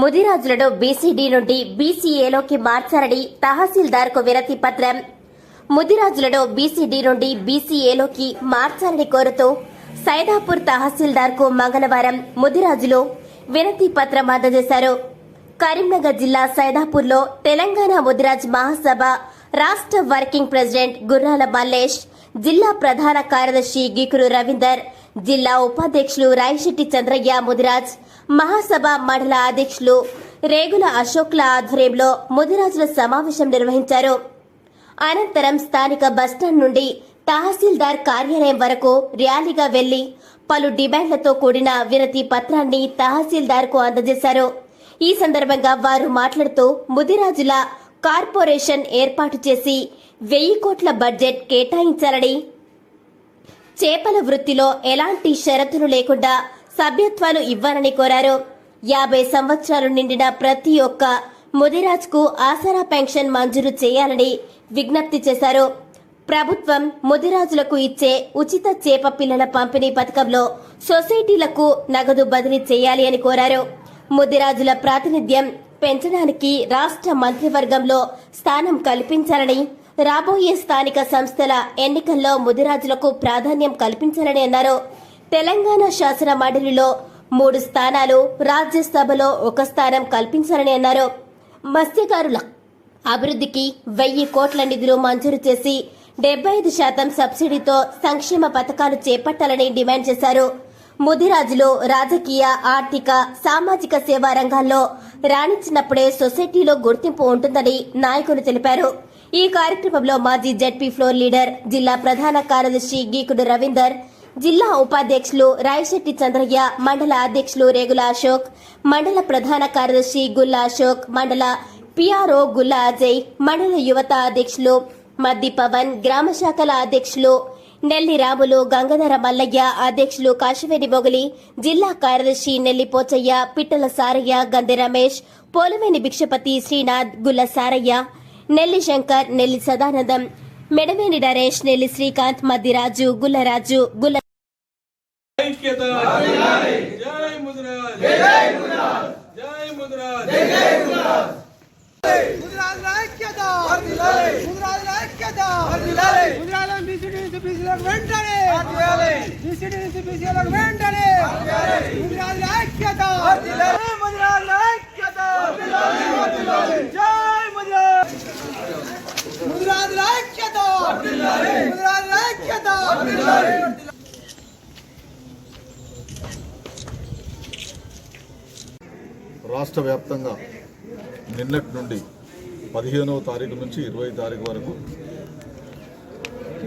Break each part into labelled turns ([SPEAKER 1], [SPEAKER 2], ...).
[SPEAKER 1] ముదిరాజులను BCD నుండి బీసీఏలోకి మార్చారని తహసీల్దార్కు వినతి పత్రం. ముదిరాజులను బీసీడీ నుండి బీసీఏలోకి మార్చాలని కోరుతూ సైదాపూర్ తహసీల్దార్కు మంగళవారం ముదిరాజులు వినతి పత్రం అందజేశారు. కరీంనగర్ జిల్లా సైదాపూర్లో తెలంగాణ ముదిరాజ్ మహాసభ రాష్ట్ర వర్కింగ్ ప్రెసిడెంట్ గుర్రాల మల్లేష్ జిల్లా ప్రధాన కార్యదర్శి గికురు రవీందర్ జిల్లా ఉపాధ్యక్షులు రాయశెట్టి చంద్రయ్య ముదిరాజ్ మహాసభ మండల అధ్యక్షులు రేగుల అశోక్ల ఆధ్వర్యంలో ముదిరాజుల సమావేశం నిర్వహించారు. అనంతరం స్థానిక బస్టాండ్ నుండి తహసీల్దార్ కార్యాలయం వరకు ర్యాలీగా వెళ్ళి పలు డిమాండ్లతో కూడిన వినతి పత్రాన్ని తహసీల్దార్కు అందజేశారు. ఈ సందర్భంగా వారు మాట్లాడుతూ ముదిరాజుల కార్పొరేషన్ ఏర్పాటు చేసి వెయ్యి కోట్ల బడ్జెట్ కేటాయించాలని చేపల వృత్తిలో ఎలాంటి షరతులు లేకుండా సభ్యత్వాలు ఇవ్వాలని కోరారు. యాభై సంవత్సరాలు నిండిన ప్రతి ఒక్క ముదిరాజ్కు ఆసరా పెన్షన్ మంజూరు చేయాలని విజ్ఞప్తి చేశారు. ప్రభుత్వం ముదిరాజులకు ఇచ్చే ఉచిత చేప పిల్లల పంపిణీ పథకంలో సొసైటీలకు నగదు బదిలీ చేయాలి అని కోరారు. ముదిరాజుల ప్రాతినిధ్యం పెంచడానికి రాష్ట్ర మంత్రివర్గంలో స్థానం కల్పించాలని రాబోయే స్థానిక సంస్థల ఎన్నికల్లో ముదిరాజులకు ప్రాధాన్యం కల్పించాలని అన్నారు. తెలంగాణ శాసన మండలిలో మూడు స్థానాలు రాజ్యసభలో ఒక స్థానం కల్పించాలని అన్నారు. మత్స్యకారుల అభివృద్ధికి వెయ్యి కోట్ల నిధులు మంజూరు చేసి డెబ్బై ఐదు శాతం సబ్సిడీతో సంక్షేమ పథకాలు చేపట్టాలని డిమాండ్ చేశారు. ముదిరాజులు రాజకీయ ఆర్థిక సామాజిక సేవా రంగాల్లో రాణించినప్పుడే సొసైటీలో గుర్తింపు ఉంటుందని నాయకులు తెలిపారు. ఈ కార్యక్రమంలో మాజీ జడ్పీ ఫ్లోర్ లీడర్ జిల్లా ప్రధాన కార్యదర్శి గీకుడు రవీందర్ జిల్లా ఉపాధ్యక్షులు రాయశెట్టి చంద్రయ్య మండల అధ్యక్షులు రేగుల అశోక్ మండల ప్రధాన కార్యదర్శి గుల్లా అశోక్ మండల పిఆర్ఓ గుల్లా అజయ్ మండల యువత అధ్యక్షులు మద్ది పవన్ గ్రామ శాఖల అధ్యక్షులు నెల్లి రాములు గంగాధర మల్లయ్య అధ్యక్షులు కాశవేణి మొగలి జిల్లా కార్యదర్శి నెల్లి పోచయ్య పిట్టల సారయ్య గంది రమేష్ పోలవేని భిక్షపతి శ్రీనాథ్ గుల్ల సారయ్య నెల్లి శంకర్ నెల్లి సదానందం మెడవేని నరేష్ నెల్లి శ్రీకాంత్ మద్దిరాజు గుల్లరాజు గుల్ల
[SPEAKER 2] ఐక్యత జై ముద్రాజ్ జై ముద్రాజ్ జై ముద్రాజ్ జై ముద్రాజ్
[SPEAKER 3] ముద్రాల ఐక్యత ముద్రాల ఐక్యత ముద్రాల బీసీడీ నుంచి బీసీలకు వెంటనే బీసీడీ నుంచి బీసీలకు వెంటనే ముద్రాల ఐక్యత ముద్రాల ఐక్యత జై ముద్రాజ్ ముద్రాల ఐక్యత ముద్రాల ఐక్యత
[SPEAKER 4] రాష్ట్ర వ్యాప్తంగా నిన్నటి నుండి పదిహేనవ తారీఖు నుంచి ఇరవై తారీఖు వరకు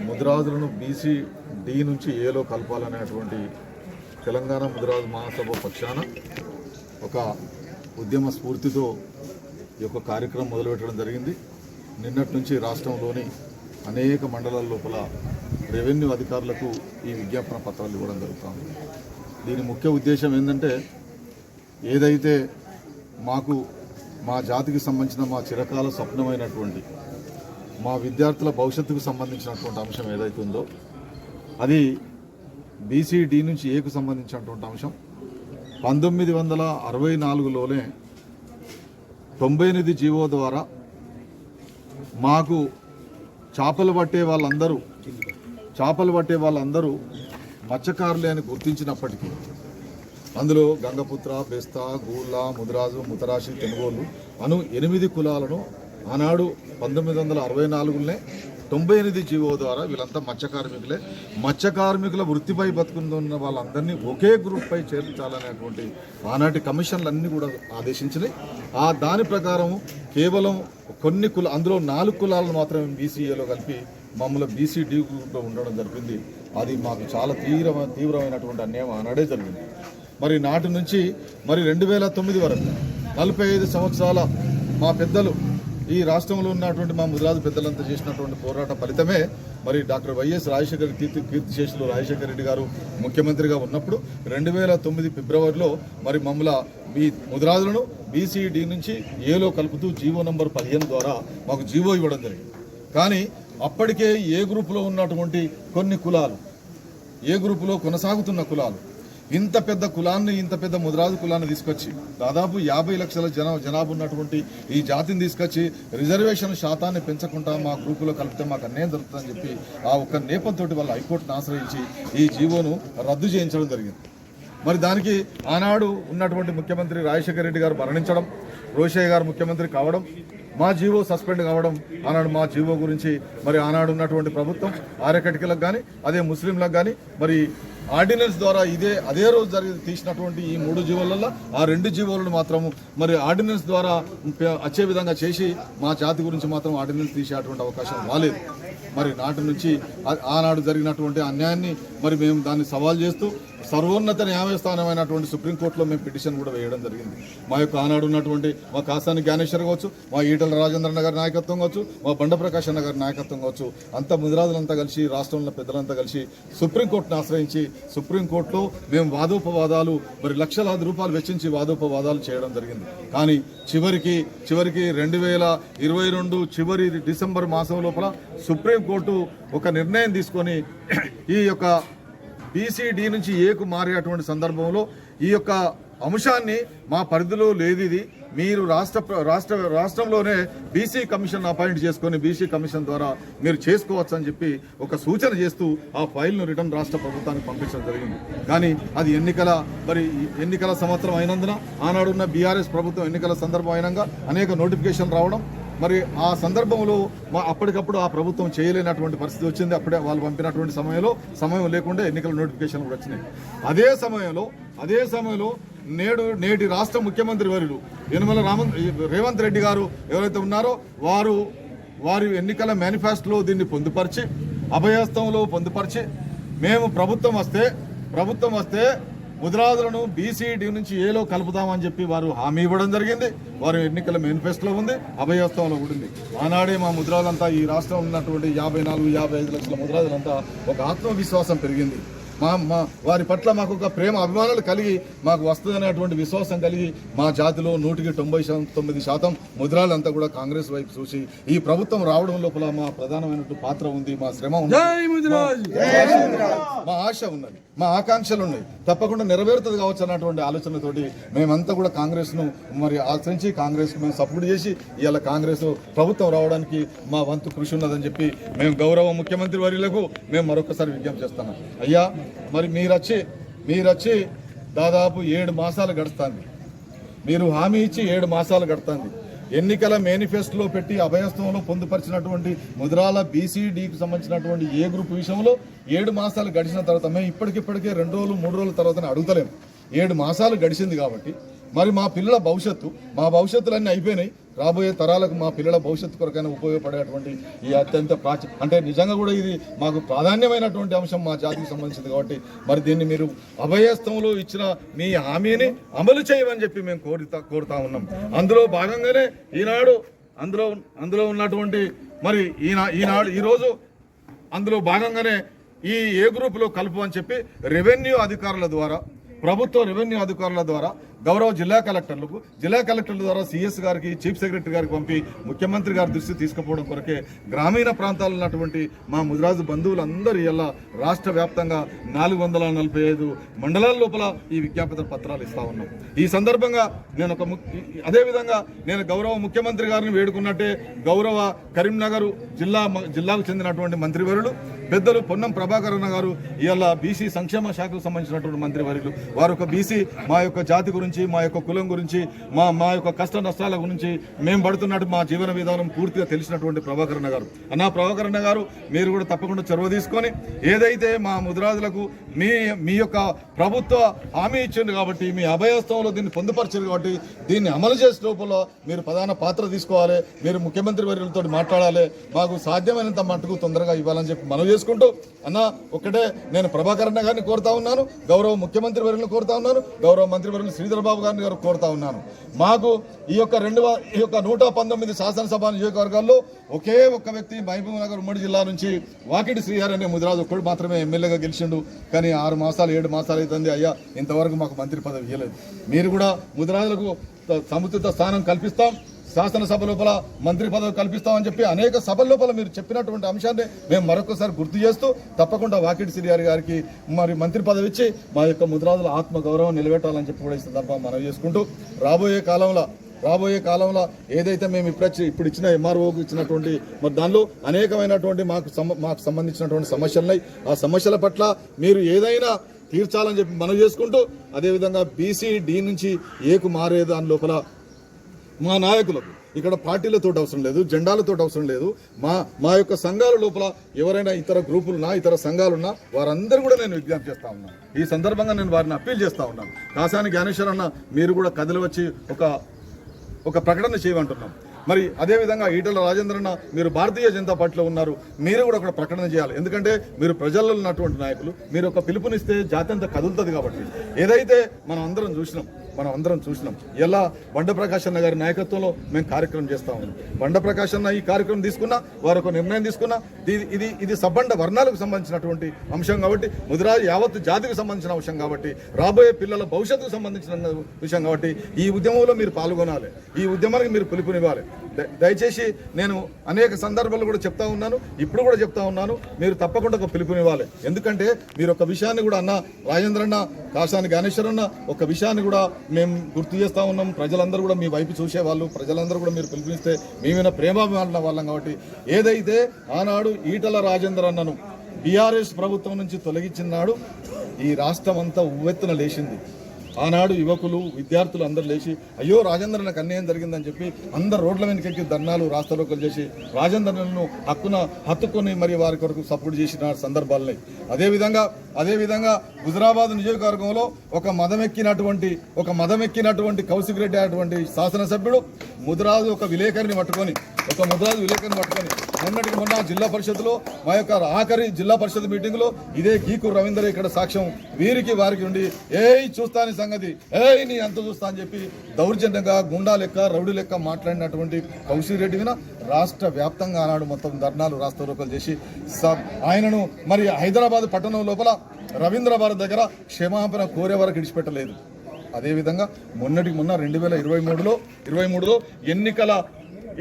[SPEAKER 4] ముదిరాజులను బీసీ డి నుంచి ఏలో కలపాలనేటువంటి తెలంగాణ ముదిరాజు మహాసభ పక్షాన ఒక ఉద్యమ స్ఫూర్తితో ఈ యొక్క కార్యక్రమం మొదలుపెట్టడం జరిగింది. నిన్నటి నుంచి రాష్ట్రంలోని అనేక మండలాల లోపల రెవెన్యూ అధికారులకు ఈ విజ్ఞాపన పత్రాలు ఇవ్వడం జరుగుతుంది. దీని ముఖ్య ఉద్దేశం ఏంటంటే ఏదైతే మాకు మా జాతికి సంబంధించిన మా చిరకాల స్వప్నమైనటువంటి మా విద్యార్థుల భవిష్యత్తుకు సంబంధించినటువంటి అంశం ఏదైతే ఉందో అది బీసీడీ నుంచి ఏకు సంబంధించినటువంటి అంశం. పంతొమ్మిది వందల అరవై నాలుగులోనే తొంభై ఎనిమిది జీవో ద్వారా మాకు చేపలు పట్టే వాళ్ళందరూ చేపలు పట్టే వాళ్ళందరూ మత్స్యకారులే అని గుర్తించినప్పటికీ అందులో గంగపుత్ర బెస్తా గూళ్ళ ముదిరాజు ముతరాశి తెనుగోలు అను ఎనిమిది కులాలను ఆనాడు పంతొమ్మిది వందల అరవై నాలుగులోనే తొంభై ఎనిమిది జీవో ద్వారా వీళ్ళంతా మత్స్య కార్మికులే. మత్స్య కార్మికుల వృత్తిపై బతుకుతున్న వాళ్ళందరినీ ఒకే గ్రూప్పై చేర్చాలనేటువంటి ఆనాటి కమిషన్లన్నీ కూడా ఆదేశించినాయి ఆ దాని ప్రకారం కేవలం కొన్ని కుల అందులో నాలుగు కులాలను మాత్రమే బీసీఏలో కలిపి మమ్మల్ని బీసీ డి గ్రూప్లో ఉండడం జరిగింది అది మాకు చాలా తీవ్ర తీవ్రమైనటువంటి అన్యాయం ఆనాడే జరిగింది. మరి నాటి నుంచి మరి రెండు వేల తొమ్మిది వరకు నలభై ఐదు సంవత్సరాల మా పెద్దలు ఈ రాష్ట్రంలో ఉన్నటువంటి మా ముదిరాజు పెద్దలంతా చేసినటువంటి పోరాట ఫలితమే మరి డాక్టర్ వైఎస్ రాజశేఖర్ కీర్తి కీర్తిశేషులు రాజశేఖర రెడ్డి గారు ముఖ్యమంత్రిగా ఉన్నప్పుడు రెండు వేల తొమ్మిది ఫిబ్రవరిలో మరి మమ్మల మీ ముదిరాజులను బీసీడీ నుంచి ఏలో కలుపుతూ జీవో నంబర్ పదిహేను ద్వారా మాకు జీవో ఇవ్వడం జరిగింది. కానీ అప్పటికే ఏ గ్రూపులో ఉన్నటువంటి కొన్ని కులాలు ఏ గ్రూపులో కొనసాగుతున్న కులాలు ఇంత పెద్ద కులాన్ని ఇంత పెద్ద ముదిరాజు కులాన్ని తీసుకొచ్చి దాదాపు యాభై లక్షల జన జనాభా ఉన్నటువంటి ఈ జాతిని తీసుకొచ్చి రిజర్వేషన్ శాతాన్ని పెంచకుండా మా గ్రూపులో కలిపితే మాకు అన్యాయం జరుగుతుందని చెప్పి ఆ ఒక్క నేపంతో వల్ల హైకోర్టును ఆశ్రయించి ఈ జీవోను రద్దు చేయించడం జరిగింది. మరి దానికి ఆనాడు ఉన్నటువంటి ముఖ్యమంత్రి రాజశేఖర రెడ్డి గారు మరణించడం రోషయ్య గారు ముఖ్యమంత్రి కావడం మా జీవో సస్పెండ్ కావడం ఆనాడు మా జీవో గురించి మరి ఆనాడు ఉన్నటువంటి ప్రభుత్వం ఆరకటికలకు కానీ అదే ముస్లింలకు కానీ మరి ఆర్డినెన్స్ ద్వారా ఇదే అదే రోజు జరిగి తీసినటువంటి ఈ మూడు జీవోలలో ఆ రెండు జీవోలను మాత్రము మరి ఆర్డినెన్స్ ద్వారా ప- వచ్చే విధంగా చేసి మా జాతి గురించి మాత్రం ఆర్డినెన్స్ తీసేటువంటి అవకాశం రాలేదు. మరి నాటి నుంచి ఆనాడు జరిగినటువంటి అన్యాయాన్ని మరి మేము దాన్ని సవాల్ చేస్తూ సర్వోన్నత న్యాయస్థానమైనటువంటి సుప్రీంకోర్టులో మేము పిటిషన్ కూడా వేయడం జరిగింది. మా యొక్క ఆనాడు ఉన్నటువంటి మా కాసాని జ్ఞానేశ్వర్ కావచ్చు మా ఈటల రాజేంద్ర గారి నాయకత్వం కావచ్చు మా బండప్రకాష్ అన్న గారి నాయకత్వం కావచ్చు అంత ముదిరాజులంతా కలిసి రాష్ట్రంలో పెద్దలంతా కలిసి సుప్రీంకోర్టును ఆశ్రయించి సుప్రీంకోర్టులో మేము వాదోపవాదాలు మరి లక్షలాది రూపాయలు వెచ్చించి వాదోపవాదాలు చేయడం జరిగింది. కానీ చివరికి చివరికి రెండు వేల ఇరవై రెండు చివరి డిసెంబర్ మాసం లోపల సుప్రీంకోర్టు ఒక నిర్ణయం తీసుకొని ఈ యొక్క బీసీడీ నుంచి ఏకు మారేటువంటి సందర్భంలో ఈ యొక్క అంశాన్ని మా పరిధిలో లేదు ఇది. మీరు రాష్ట్ర రాష్ట్ర రాష్ట్రంలోనే బీసీ కమిషన్ అపాయింట్ చేసుకొని బీసీ కమిషన్ ద్వారా మీరు చేసుకోవచ్చు అని చెప్పి ఒక సూచన చేస్తూ ఆ ఫైల్ను రిటర్న్ రాష్ట్ర ప్రభుత్వానికి పంపించడం జరిగింది. కానీ అది ఎన్నికల మరి ఎన్నికల సంవత్సరం అయినందున ఆనాడున్న బీఆర్ఎస్ ప్రభుత్వం ఎన్నికల సందర్భం అయినాక అనేక నోటిఫికేషన్ రావడం మరి ఆ సందర్భంలో మా అప్పటికప్పుడు ఆ ప్రభుత్వం చేయలేనటువంటి పరిస్థితి వచ్చింది. అప్పుడే వాళ్ళు పంపినటువంటి సమయంలో సమయం లేకుండా ఎన్నికల నోటిఫికేషన్ కూడా వచ్చినాయి. అదే సమయంలో అదే సమయంలో నేడు నేటి రాష్ట్ర ముఖ్యమంత్రి వర్యులు యనమల రామన్ రేవంత్ రెడ్డి గారు ఎవరైతే ఉన్నారో వారు వారి ఎన్నికల మేనిఫెస్టోలో దీన్ని పొందుపరిచి అభయస్తంలో పొందుపరిచి మేము ప్రభుత్వం వస్తే ప్రభుత్వం వస్తే ముద్రాదులను బీసీడీ నుంచి ఏలో కలుపుతామని చెప్పి వారు హామీ ఇవ్వడం జరిగింది. వారి ఎన్నికల మేనిఫెస్టోలో ఉంది. అభయస్థంలో కూడా ఉంది ఆనాడే మా ముద్రాలంతా ఈ రాష్ట్రం ఉన్నటువంటి యాభై నాలుగు యాభై ఐదు లక్షల ముద్రాదులంతా ఒక ఆత్మవిశ్వాసం పెరిగింది. మా మా వారి పట్ల మాకు ఒక ప్రేమ అభిమానాలు కలిగి మాకు వస్తుందనేటువంటి విశ్వాసం కలిగి మా జాతిలో నూటికి తొంభై శాతం తొమ్మిది శాతం ముద్రాలంతా కూడా కాంగ్రెస్ వైపు చూసి ఈ ప్రభుత్వం రావడం లోపల మా ప్రధానమైనటువంటి పాత్ర ఉంది మా శ్రమ ఉంది మా ఆశ ఉన్నది. మా ఆకాంక్షలు ఉన్నాయి. తప్పకుండా నెరవేరుతుంది కావచ్చు అన్నటువంటి ఆలోచనతోటి మేమంతా కూడా కాంగ్రెస్ను మరి ఆశ్రయించి కాంగ్రెస్కి మేము సపోర్ట్ చేసి ఇవాళ కాంగ్రెస్ ప్రభుత్వం రావడానికి మా వంతు కృషి ఉన్నదని చెప్పి మేము గౌరవ ముఖ్యమంత్రి వర్యులకు మేము మరొకసారి విజ్ఞప్తి చేస్తున్నాం. అయ్యా మరి మీరొచ్చి మీరొచ్చి దాదాపు ఏడు మాసాలు గడుస్తుంది. మీరు హామీ ఇచ్చి ఏడు మాసాలు గడుతుంది ఎన్నికల మేనిఫెస్టోలో పెట్టి అభయస్థంలో పొందుపరిచినటువంటి ముద్రాల బీసీడీకి సంబంధించినటువంటి ఏ గ్రూప్ విషయంలో ఏడు మాసాలు గడిచిన తర్వాత మేము ఇప్పటికిప్పటికే రెండు రోజులు మూడు రోజుల తర్వాత అడుగుతలేము. ఏడు మాసాలు గడిచింది కాబట్టి మరి మా పిల్లల భవిష్యత్తు మా భవిష్యత్తులన్నీ అయిపోయినాయి. రాబోయే తరాలకు మా పిల్లల భవిష్యత్తు కొరకైనా ఉపయోగపడేటువంటి ఈ అత్యంత ప్రాచీ అంటే నిజంగా కూడా ఇది మాకు ప్రాధాన్యమైనటువంటి అంశం మా జాతికి సంబంధించింది కాబట్టి మరి దీన్ని మీరు అభయస్థంలో ఇచ్చిన మీ హామీని అమలు చేయమని చెప్పి మేము కోరుతా కోరుతా ఉన్నాం. అందులో భాగంగానే ఈనాడు అందులో అందులో ఉన్నటువంటి మరి ఈనా ఈనాడు ఈరోజు అందులో భాగంగానే ఈ ఏ గ్రూపులో కలుపు అని చెప్పి రెవెన్యూ అధికారుల ద్వారా ప్రభుత్వ రెవెన్యూ అధికారుల ద్వారా గౌరవ జిల్లా కలెక్టర్లకు జిల్లా కలెక్టర్ల ద్వారా సిఎస్ గారికి చీఫ్ సెక్రటరీ గారికి పంపి ముఖ్యమంత్రి గారి దృష్టి తీసుకుపోవడం కొరకే గ్రామీణ ప్రాంతాల్లో ఉన్నటువంటి మా ముదిరాజు బంధువులందరూ ఇలా రాష్ట్ర వ్యాప్తంగా నాలుగు వందల నలభై ఐదు మండలాల లోపల ఈ విజ్ఞాపన పత్రాలు ఇస్తా ఉన్నాం. ఈ సందర్భంగా నేను ఒక అదేవిధంగా నేను గౌరవ ముఖ్యమంత్రి గారిని వేడుకున్నట్టే గౌరవ కరీంనగర్ జిల్లా జిల్లాకు చెందినటువంటి మంత్రివర్యులు పెద్దలు పొన్నం ప్రభాకరణ గారు ఇవాళ బీసీ సంక్షేమ శాఖకు సంబంధించినటువంటి మంత్రివర్యులు. వారు ఒక బీసీ మా యొక్క జాతి గురించి మా యొక్క కులం గురించి మా మా యొక్క కష్ట నష్టాల గురించి మేము పడుతున్నట్టు మా జీవన విధానం పూర్తిగా తెలిసినటువంటి ప్రభాకరణ గారు. అన్న ప్రభాకరణ గారు మీరు కూడా తప్పకుండా చొరవ తీసుకొని ఏదైతే మా ముదిరాజులకు మీ మీ యొక్క ప్రభుత్వ హామీ ఇచ్చింది కాబట్టి మీ అభయస్థంలో దీన్ని పొందుపరిచారు కాబట్టి దీన్ని అమలు చేసే లోపల మీరు ప్రధాన పాత్ర తీసుకోవాలి మీరు ముఖ్యమంత్రి వర్యులతో మాట్లాడాలి మాకు సాధ్యమైనంత మట్టుకు తొందరగా ఇవ్వాలని చెప్పి మనం చేసుకుంటూ అన్న ఒకటే నేను ప్రభాకరణ గారిని కోరుతా ఉన్నాను గౌరవ ముఖ్యమంత్రి వర్యులను కోరుతా ఉన్నాను గౌరవ మంత్రి వర్యులు శ్రీధర్ చంద్రబాబు గారిని గారు కోరుతా ఉన్నాను మాకు ఈ యొక్క రెండు ఈ యొక్క నూట పంతొమ్మిది శాసనసభ నియోజకవర్గాల్లో ఒకే ఒక్క వ్యక్తి మహబూబ్ నగర్ ఉమ్మడి జిల్లా నుంచి వాకిటి శ్రీహర్ అనే ముదిరాజు ఒక్కడు మాత్రమే ఎమ్మెల్యేగా గెలిచిండు. కానీ ఆరు మాసాలు ఏడు మాసాలు అవుతుంది అయ్యా ఇంతవరకు మాకు మంత్రి పదవి ఇవ్వలేదు మీరు కూడా ముదిరాజులకు సముచిత స్థానం కల్పిస్తాం. శాసనసభ లోపల మంత్రి పదవి కల్పిస్తామని చెప్పి అనేక సభల లోపల మీరు చెప్పినటువంటి అంశాన్ని మేము మరొకసారి గుర్తు చేస్తూ తప్పకుండా వాకిటి సిరియార్ గారికి మరి మంత్రి పదవి ఇచ్చి మా యొక్క ముద్రాజుల ఆత్మ గౌరవం నిలబెట్టాలని చెప్పి కూడా ఇస్తే సందర్భంగా మనం చేసుకుంటూ రాబోయే కాలంలో రాబోయే కాలంలో ఏదైతే మేము ఇప్పుడచ్చి ఇప్పుడు ఇచ్చిన ఎంఆర్ఓకి ఇచ్చినటువంటి మరి దానిలో అనేకమైనటువంటి మాకు మాకు సంబంధించినటువంటి సమస్యలు ఉన్నాయి ఆ సమస్యల పట్ల మీరు ఏదైనా తీర్చాలని చెప్పి మనం చేసుకుంటూ అదేవిధంగా బీసీ డి నుంచి ఏకు మారే దాని లోపల మా నాయకులకు. ఇక్కడ పార్టీలతో అవసరం లేదు జెండాలతో అవసరం లేదు. మా మా యొక్క సంఘాల లోపల ఎవరైనా ఇతర గ్రూపులున్నా ఇతర సంఘాలున్నా వారందరూ కూడా నేను విజ్ఞప్తి చేస్తా ఉన్నాను. ఈ సందర్భంగా నేను వారిని అప్పీల్ చేస్తా ఉన్నాను. కాసాని జ్ఞానేశ్వర్ అన్న మీరు కూడా కథలు వచ్చి ఒక ఒక ప్రకటన చేయమంటున్నాం. మరి అదేవిధంగా ఈటల రాజేంద్రన్న మీరు భారతీయ జనతా పార్టీలో ఉన్నారు మీరు కూడా ఒక ప్రకటన చేయాలి. ఎందుకంటే మీరు ప్రజల్లో ఉన్నటువంటి నాయకులు మీరు ఒక పిలుపునిస్తే జాతి అంతా కదులుతుంది కాబట్టి. ఏదైతే మనం అందరం చూసినాం మనం అందరం చూసినాం. ఎలా బండ ప్రకాష్ అన్న గారి నాయకత్వంలో మేము కార్యక్రమం చేస్తా ఉన్నాం. బండ ప్రకాష్ అన్న ఈ కార్యక్రమం తీసుకున్నా వారు ఒక నిర్ణయం తీసుకున్నా ఇది ఇది ఇది సబ్బండ వర్ణాలకు సంబంధించినటువంటి అంశం కాబట్టి ముదిరాజు యావత్తు జాతికి సంబంధించిన అంశం కాబట్టి రాబోయే పిల్లల భవిష్యత్తుకు సంబంధించిన విషయం కాబట్టి ఈ ఉద్యమంలో మీరు పాల్గొనాలి. ఈ ఉద్యమానికి మీరు పిలుపునివ్వాలి. దయచేసి నేను అనేక సందర్భాలు కూడా చెప్తా ఉన్నాను ఇప్పుడు కూడా చెప్తా ఉన్నాను మీరు తప్పకుండా ఒక పిలుపునివ్వాలి. ఎందుకంటే మీరు ఒక విషయాన్ని కూడా అన్న రాజేంద్రన్న కాసాని జ్ఞానేశ్వరన్న ఒక విషయాన్ని కూడా మేము గుర్తు చేస్తా ఉన్నాం. ప్రజలందరూ కూడా మీ వైపు చూసేవాళ్ళు ప్రజలందరూ కూడా మీరు పిలిపిస్తే మేమైనా ప్రేమాభిమానుల వాళ్ళం కాబట్టి ఏదైతే ఆనాడు ఈటల రాజేంద్ర అన్నను బీఆర్ఎస్ ప్రభుత్వం నుంచి తొలగించిన నాడు ఈ రాష్ట్రం అంతా ఉవ్వెత్తున లేచింది. ఆనాడు యువకులు విద్యార్థులు అందరూ లేచి అయ్యో రాజేంద్ర నాకు అన్యాయం జరిగిందని చెప్పి అందరు రోడ్ల వెనుకెక్కి ధర్నాలు రాస్తారోకలు చేసి రాజేంద్రను హక్కున హత్తుకొని మరి వారి కొరకు సపోర్ట్ చేసిన సందర్భాలున్నాయి అదేవిధంగా అదేవిధంగా హుజరాబాద్ నియోజకవర్గంలో ఒక మదమెక్కినటువంటి ఒక మదమెక్కినటువంటి కౌశిక్ రెడ్డి అటువంటి శాసనసభ్యుడు ముదిరాజు ఒక విలేకరిని పట్టుకొని ఒక ముద్రాజు విలేకరిని పట్టుకొని మొన్నటికి మొన్న జిల్లా పరిషత్లో మా యొక్క ఆఖరి జిల్లా పరిషత్ మీటింగ్లో ఇదే గీకు రవీందర్ ఇక్కడ సాక్ష్యం వీరికి వారికి ఉండి ఏయ్ చూస్తాని సంగతి. ఏయ్ నీ అంత చూస్తా అని చెప్పి దౌర్జన్యంగా గుండా లెక్క రౌడీ లెక్క మాట్లాడినటువంటి కౌశిక్ రెడ్డి మీద రాష్ట్ర వ్యాప్తంగా ఆనాడు మొత్తం ధర్నాలు రాస్తారోకలు చేసి ఆయనను మరి హైదరాబాద్ పట్టణం లోపల రవీంద్రబాద్ దగ్గర క్షమాపణ కోరే వరకు విడిచిపెట్టలేదు. అదేవిధంగా మొన్నటికి మొన్న రెండు వేల ఇరవై మూడులో ఇరవై మూడులో ఎన్నికల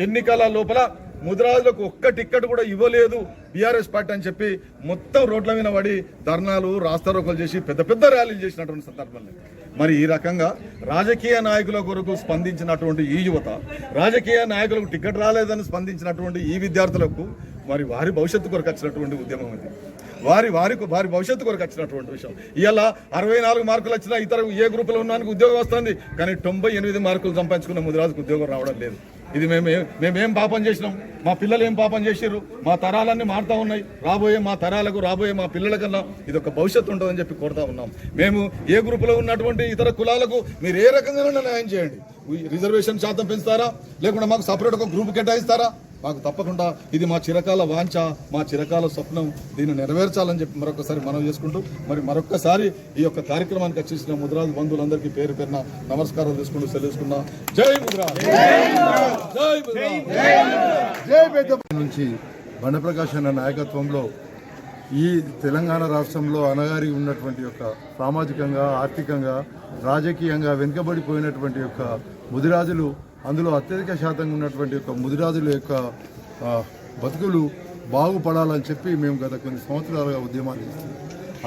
[SPEAKER 4] ఎన్నికల లోపల ముద్రాజులకు ఒక్క టిక్కెట్ కూడా ఇవ్వలేదు బీఆర్ఎస్ పార్టీ అని చెప్పి మొత్తం రోడ్ల మీద పడి ధర్నాలు రాస్తారోకలు చేసి పెద్ద పెద్ద ర్యాలీలు చేసినటువంటి సందర్భంలో. మరి ఈ రకంగా రాజకీయ నాయకుల కొరకు స్పందించినటువంటి ఈ యువత రాజకీయ నాయకులకు టికెట్ రాలేదని స్పందించినటువంటి ఈ విద్యార్థులకు మరి వారి భవిష్యత్తు కొరకు వచ్చినటువంటి ఉద్యమం ఇది. వారి వారి వారి భవిష్యత్తు కొరకు వచ్చినటువంటి విషయం. ఇలా అరవై నాలుగు మార్కులు వచ్చినా ఇతర ఏ గ్రూపులో ఉన్నానికి ఉద్యోగం వస్తుంది కానీ తొంభై ఎనిమిది మార్కులు సంపాదించుకున్న ముదిరాజుకు ఉద్యోగం రావడం లేదు. ఇది మేము మేమేం పాపం చేసినాం? మా పిల్లలు ఏం పాపం చేశారు మా తరాలన్నీ మారుతా ఉన్నాయి. రాబోయే మా తరాలకు రాబోయే మా పిల్లల కన్నా ఇది ఒక భవిష్యత్తు ఉంటుందని చెప్పి కోరుతా ఉన్నాం. మేము ఏ గ్రూపులో ఉన్నటువంటి ఇతర కులాలకు మీరు ఏ రకంగా న్యాయం చేయండి. రిజర్వేషన్ శాతం పెంచుతారా? లేకుండా మాకు సపరేట్ ఒక గ్రూప్ కేటాయిస్తారా? మాకు తప్పకుండా ఇది మా చిరకాల వాంఛ మా చిరకాల స్వప్నం. దీన్ని నెరవేర్చాలని చెప్పి మరొకసారి మనం చేసుకుంటూ మరి మరొకసారి ఈ యొక్క కార్యక్రమానికి వచ్చేసిన ముద్రాజు బంధువులందరికీ పేరు పేరున నమస్కారాలు తీసుకుంటూ సెలవుకున్నా జై ముద్రాజ్ జై
[SPEAKER 5] నుంచి బండప్రకాష్ అన్న నాయకత్వంలో ఈ తెలంగాణ రాష్ట్రంలో అనగారి ఉన్నటువంటి యొక్క సామాజికంగా ఆర్థికంగా రాజకీయంగా వెనుకబడిపోయినటువంటి యొక్క ముదిరాజులు అందులో అత్యధిక శాతం ఉన్నటువంటి యొక్క ముదిరాజుల యొక్క బతుకులు బాగుపడాలని చెప్పి మేము గత కొన్ని సంవత్సరాలుగా ఉద్యమాలు చేస్తున్నాం.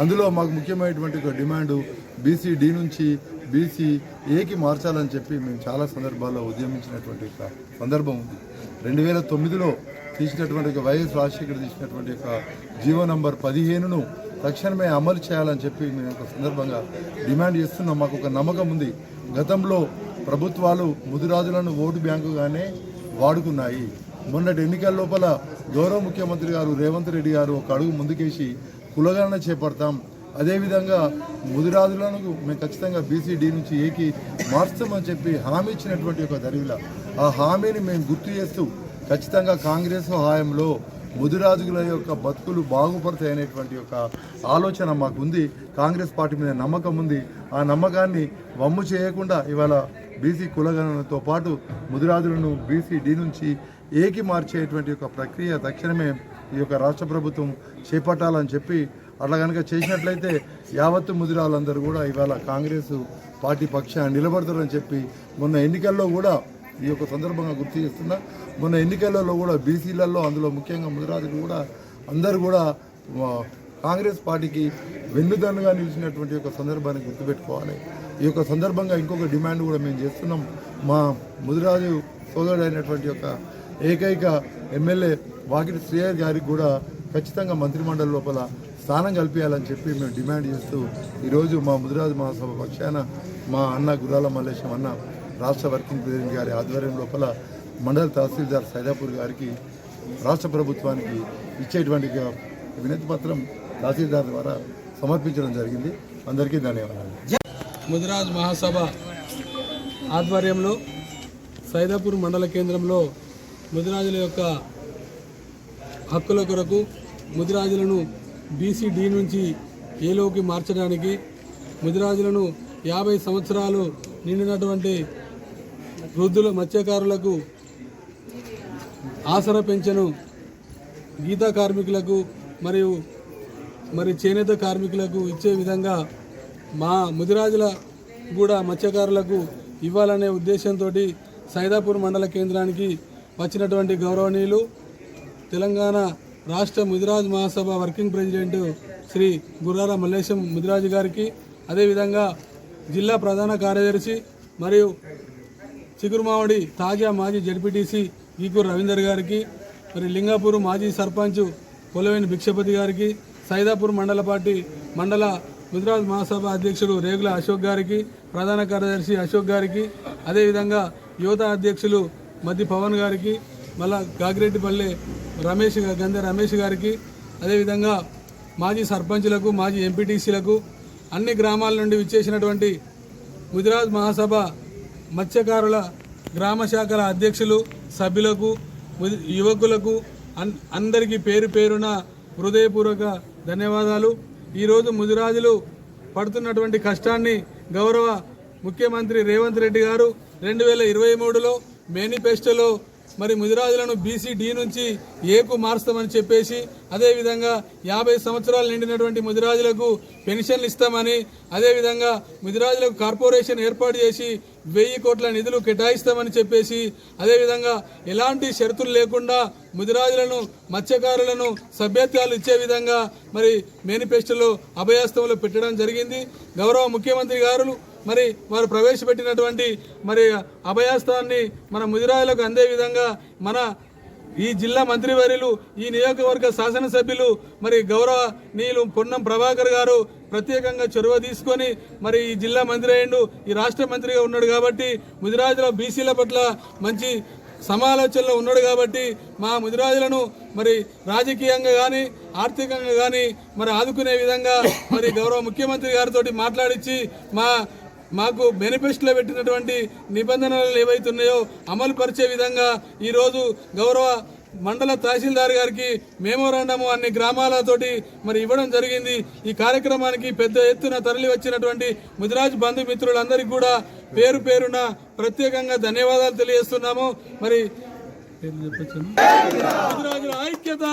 [SPEAKER 5] అందులో మాకు ముఖ్యమైనటువంటి ఒక డిమాండ్ బీసీ డి నుంచి బీసీ ఏకి మార్చాలని చెప్పి మేము చాలా సందర్భాల్లో ఉద్యమించినటువంటి ఒక సందర్భం ఉంది. రెండు వేల తొమ్మిదిలో తీసినటువంటి ఒక వైఎస్ రాజశేఖర్ తీసినటువంటి యొక్క జీవో నంబర్ పదిహేనును తక్షణమే అమలు చేయాలని చెప్పి మేము ఒక సందర్భంగా డిమాండ్ చేస్తున్నాం. మాకు ఒక నమ్మకం ఉంది. గతంలో ప్రభుత్వాలు ముదిరాజులను ఓటు బ్యాంకుగానే వాడుకున్నాయి. మొన్నటి ఎన్నికల లోపల గౌరవ ముఖ్యమంత్రి గారు రేవంత్ రెడ్డి గారు ఒక అడుగు ముందుకేసి కులగణన చేపడతాం. అదేవిధంగా ముదిరాజులను మేము ఖచ్చితంగా బీసీడీ నుంచి ఏకి మార్చామని చెప్పి హామీ ఇచ్చినటువంటి ఒక దరివిల. ఆ హామీని మేము గుర్తు చేస్తూ ఖచ్చితంగా కాంగ్రెస్ హాయంలో ముదిరాజుల యొక్క బతుకులు బాగుపడతాయి అనేటువంటి ఒక ఆలోచన మాకు ఉంది కాంగ్రెస్ పార్టీ మీద నమ్మకం ఉంది. ఆ నమ్మకాన్ని వమ్ము చేయకుండా ఇవాళ బీసీ కులగణనతో పాటు ముదిరాజులను బీసీ డి నుంచి ఏకి మార్చేటువంటి ఒక ప్రక్రియ తక్షణమే ఈ యొక్క రాష్ట్ర ప్రభుత్వం చేపట్టాలని చెప్పి అట్లా కనుక చేసినట్లయితే యావత్తు ముదిరాలందరూ కూడా ఇవాళ కాంగ్రెస్ పార్టీ పక్షాన్ని నిలబడతారని చెప్పి మొన్న ఎన్నికల్లో కూడా ఈ యొక్క సందర్భంగా గుర్తు చేస్తున్నా. మొన్న ఎన్నికలలో కూడా బీసీలలో అందులో ముఖ్యంగా ముదిరాజులు కూడా అందరూ కూడా కాంగ్రెస్ పార్టీకి వెన్నుదన్నుగా నిలిచినటువంటి ఒక సందర్భాన్ని గుర్తుపెట్టుకోవాలి. ఈ యొక్క సందర్భంగా ఇంకొక డిమాండ్ కూడా మేము చేస్తున్నాం. మా ముదిరాజు సోదరుడు అయినటువంటి యొక్క ఏకైక ఎమ్మెల్యే వాకిటి శ్రేయర్ గారికి కూడా ఖచ్చితంగా మంత్రిమండలి లోపల స్థానం కల్పించాలని చెప్పి మేము డిమాండ్ చేస్తూ ఈరోజు మా ముదిరాజు మహాసభ పక్షాన మా అన్న గురాల మల్లేశం అన్న రాష్ట్ర వర్కింగ్ ప్రెసిడెంట్ గారి ఆధ్వర్యం లోపల మండల తహసీల్దార్ సైదాపూర్ గారికి రాష్ట్ర ప్రభుత్వానికి ఇచ్చేటువంటి వినతి పత్రం తహసీల్దార్ ద్వారా సమర్పించడం జరిగింది. అందరికీ ధన్యవాదాలు.
[SPEAKER 6] ముదిరాజ్ మహాసభ ఆధ్వర్యంలో సైదాపూర్ మండల కేంద్రంలో ముదిరాజుల యొక్క హక్కుల కొరకు ముదిరాజులను బీసీడీ నుంచి ఏలోకి మార్చడానికి ముదిరాజులను యాభై సంవత్సరాలు నిండినటువంటి వృద్ధుల మత్స్యకారులకు ఆసర పెంచను గీతా కార్మికులకు మరియు మరి చేనేత కార్మికులకు ఇచ్చే విధంగా మా ముదిరాజుల కూడా మత్స్యకారులకు ఇవ్వాలనే ఉద్దేశంతో సైదాపూర్ మండల కేంద్రానికి వచ్చినటువంటి గౌరవనీయులు తెలంగాణ రాష్ట్ర ముదిరాజ్ మహాసభ వర్కింగ్ ప్రెసిడెంట్ శ్రీ గుర్రాల మల్లేశం ముదిరాజు గారికి అదేవిధంగా జిల్లా ప్రధాన కార్యదర్శి మరియు చిగురుమావడి తాజా మాజీ జడ్పీటీసీ ఈకూరు రవీందర్ గారికి మరి లింగాపూర్ మాజీ సర్పంచ్ పొలవేని భిక్షపతి గారికి సైదాపూర్ మండల పార్టీ మండల గుజరాత్ మహాసభ అధ్యక్షుడు రేగుల అశోక్ గారికి ప్రధాన కార్యదర్శి అశోక్ గారికి అదేవిధంగా యువత అధ్యక్షులు మద్ది పవన్ గారికి మళ్ళా గాగిరెడ్డిపల్లె రమేష్ గా- గంధె రమేష్ గారికి అదేవిధంగా మాజీ సర్పంచులకు మాజీ ఎంపీటీసీలకు అన్ని గ్రామాల నుండి విచ్చేసినటువంటి గుజరాత్ మహాసభ మత్స్యకారుల గ్రామ శాఖల అధ్యక్షులు సభ్యులకు యువకులకు అన్ అందరికీ పేరు పేరున హృదయపూర్వక ధన్యవాదాలు. ఈరోజు ముదిరాజులు పడుతున్నటువంటి కష్టాన్ని గౌరవ ముఖ్యమంత్రి రేవంత్ రెడ్డి గారు రెండు వేల ఇరవై మూడులో మేనిఫెస్టోలో మరి ముదిరాజులను బీసీ డి నుంచి ఏకు మారుస్తామని చెప్పేసి అదేవిధంగా యాభై సంవత్సరాలు నిండినటువంటి ముదిరాజులకు పెన్షన్లు ఇస్తామని అదేవిధంగా ముదిరాజులకు కార్పొరేషన్ ఏర్పాటు చేసి వెయ్యి కోట్ల నిధులు కేటాయిస్తామని చెప్పేసి అదేవిధంగా ఎలాంటి షరతులు లేకుండా ముదిరాజులను మత్స్యకారులను సభ్యత్వాలు ఇచ్చే విధంగా మరి మేనిఫెస్టోలో అభయాస్తంలో పెట్టడం జరిగింది. గౌరవ ముఖ్యమంత్రి గారు మరి వారు ప్రవేశపెట్టినటువంటి మరి అభయాస్తాన్ని మన ముదిరాజులకు అందే విధంగా మన ఈ జిల్లా మంత్రివర్యులు ఈ నియోజకవర్గ శాసనసభ్యులు మరి గౌరవ నీలు పొన్నం ప్రభాకర్ గారు ప్రత్యేకంగా చొరవ తీసుకొని మరి ఈ జిల్లా మంత్రి అయ్యిండు ఈ రాష్ట్ర మంత్రిగా ఉన్నాడు కాబట్టి ముదిరాజుల బీసీల పట్ల మంచి సమాలోచనలో ఉన్నాడు కాబట్టి మా ముదిరాజులను మరి రాజకీయంగా కానీ ఆర్థికంగా కానీ మరి ఆదుకునే విధంగా మరి గౌరవ ముఖ్యమంత్రి గారితో మాట్లాడించి మా మాకు మేనిఫెస్టోలో పెట్టినటువంటి నిబంధనలు ఏవైతే ఉన్నాయో అమలు పరిచే విధంగా ఈరోజు గౌరవ మండల తహసీల్దార్ గారికి మెమోరాండము అన్ని గ్రామాలతోటి మరి ఇవ్వడం జరిగింది. ఈ కార్యక్రమానికి పెద్ద ఎత్తున తరలి వచ్చినటువంటి ముదిరాజ్ బంధుమిత్రులందరికీ కూడా పేరు పేరున ప్రత్యేకంగా ధన్యవాదాలు తెలియజేస్తున్నాము. మరి ఐక్యత!